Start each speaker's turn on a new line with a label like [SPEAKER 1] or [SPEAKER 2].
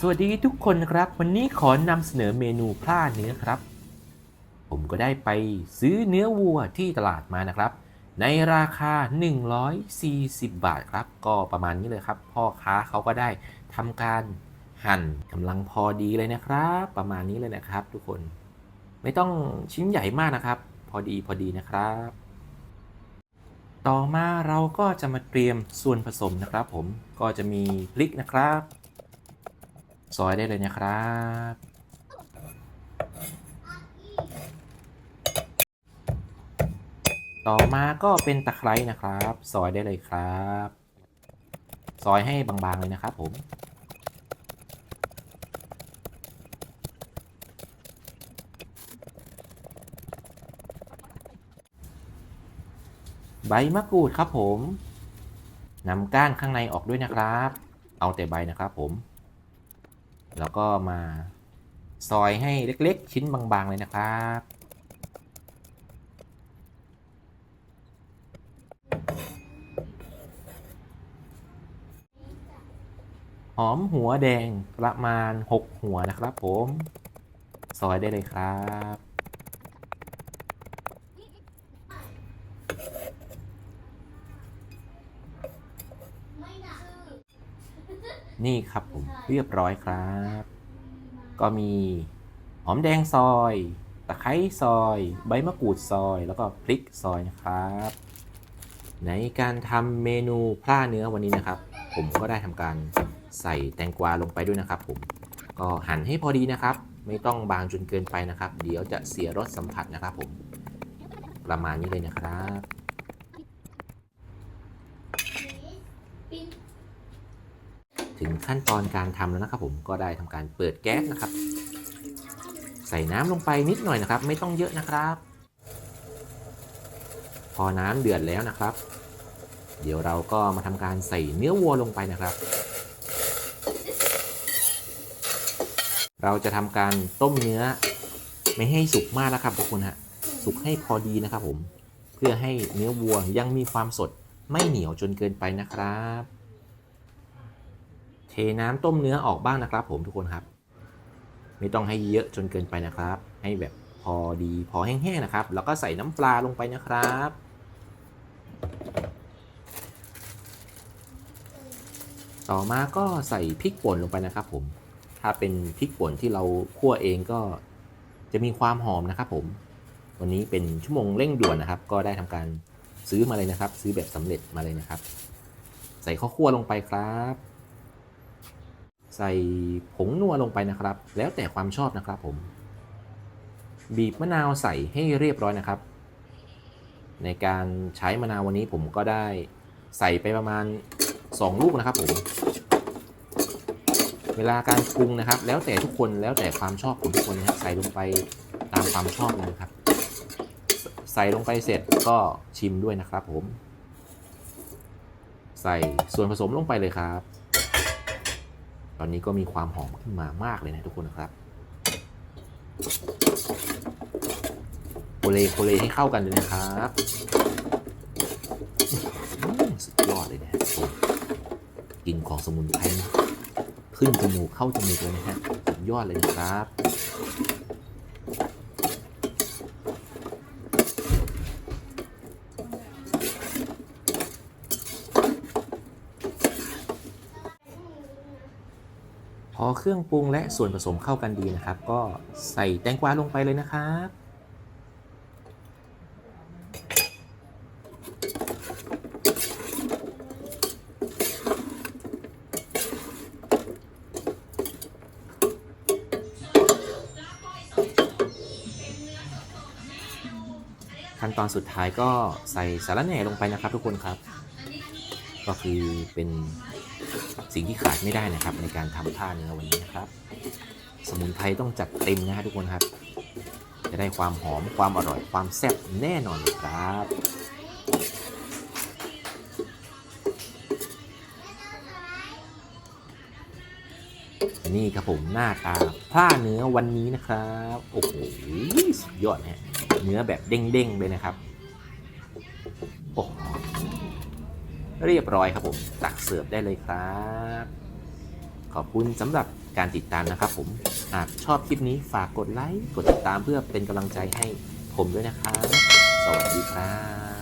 [SPEAKER 1] สวัสดีทุกคนครับ วันนี้ขอนำเสนอเมนูพลาเนื้อครับ ผมก็ได้ไปซื้อเนื้อวัวที่ตลาดมานะครับ ในราคา 140 บาทครับ ก็ประมาณนี้เลยครับ พ่อค้าเขาก็ได้ทำการหั่นกำลังพอดีเลยนะครับ ประมาณนี้เลยนะครับ ทุกคนไม่ต้องชิ้นใหญ่มากนะครับ พอดีพอดีนะครับ ต่อมาเราก็จะมาเตรียมส่วนผสมนะครับ ผมก็จะมีพริกนะครับ ซอยได้เลยนะครับ ต่อมาก็เป็นตะไคร้นะครับ ซอยได้เลยครับ ซอยให้บางๆเลยนะครับผมใบมะกรูดครับผมนำก้านข้างในออกด้วยนะครับ เอาแต่ใบนะครับผม แล้วก็มาซอยให้เล็กๆ ชิ้นบางๆ เลยนะครับ หอมหัวแดงประมาณ 6 หัวนะครับผม ซอยได้เลยครับ นี่ครับผมเรียบร้อยครับ ก็มีหอมแดงซอย ตะไคร้ซอย ใบมะกรูดซอย แล้วก็พริกซอยนะครับ ในการทำเมนูพล่าเนื้อวันนี้นะครับ ผมก็ได้ทำการใส่แตงกวาลงไปด้วยนะครับ ผมก็หั่นให้พอดีนะครับ ไม่ต้องบางจนเกินไปนะครับ เดี๋ยวจะเสียรสสัมผัสนะครับ ผมประมาณนี้เลยนะครับ ถึงขั้นตอนการทำแล้วนะครับผมก็ได้ทำการเปิดแก๊สนะครับ ใส่น้ำลงไปนิดหน่อยนะครับ ไม่ต้องเยอะนะครับ พอน้ำเดือดแล้วนะครับ เดี๋ยวเราก็มาทำการใส่เนื้อวัวลงไปนะครับ เราจะทำการต้มเนื้อไม่ให้สุกมากนะครับทุกคนฮะสุกให้พอดีนะครับผม เพื่อให้เนื้อวัวยังมีความสดไม่เหนียวจนเกินไปนะครับ น้ำต้มเนื้อออกบ้างนะครับ ผมทุกคนครับ ไม่ต้องให้เยอะจนเกินไปนะครับ ให้แบบพอดีพอแห้งๆนะครับ แล้วก็ใส่น้ำปลาลงไปนะครับ ต่อมาก็ใส่พริกป่นลงไปนะครับ ผม ถ้าเป็นพริกป่นที่เราคั่วเองก็จะมีความหอมนะครับผมวันนี้เป็นชั่วโมงเร่งด่วนนะครับ ก็ได้ทำการซื้อมาเลยนะครับ ซื้อแบบสำเร็จมาเลยนะครับ ใส่ข้าวคั่วลงไปครับ ใส่ผงนัวลงไปนะครับ แล้วแต่ความชอบนะครับผม บีบมะนาวใส่ให้เรียบร้อยนะครับ ในการใช้มะนาววันนี้ผมก็ได้ใส่ไปประมาณ 2 ลูกนะครับผมเวลาการปรุงนะครับ แล้วแต่ทุกคนแล้วแต่ความชอบของทุกคนนะครับใส่ลงไปตามความชอบนะครับ ใส่ลงไปเสร็จก็ชิมด้วยนะครับผม ใส่ส่วนผสมลงไปเลยครับ ตอนนี้ก็มีความหอมขึ้นมามากเลยนะทุกคนนะครับโคเลโคเลให้เข้ากันเลยนะครับสุดยอดเลยนะกลิ่นของสมุนไพรนะขึ้นจมูกเข้าจมูกเลยนะฮะสุดยอดเลยนะครับ พอเครื่องปรุงและส่วนผสมเข้ากันดีนะครับ ก็ใส่แตงกวาลงไปเลยนะครับ ขั้นตอนสุดท้ายก็ใส่สาระแหน่ลงไปนะครับทุกคนครับ ก็คือเป็น สิ่งที่ขาดไม่ได้นะครับ ในการทำผ้าเนื้อวันนี้นะครับ สมุนไพรต้องจัดเต็มนะฮะทุกคนครับ จะได้ความหอมความอร่อยความแซ่บแน่นอนครับนี่ครับผมหน้าตาผ้าเนื้อวันนี้นะครับโอ้โหสุดยอดนะฮะเนื้อแบบเด้งๆเลยนะครับโอ้โเรียบร้อยครับผม ตักเสิร์ฟได้เลยครับ ขอบคุณสำหรับการติดตามนะครับผม หากชอบคลิปนี้ฝากกดไลค์ กดติดตามเพื่อเป็นกำลังใจให้ผมด้วยนะครับ สวัสดีครับ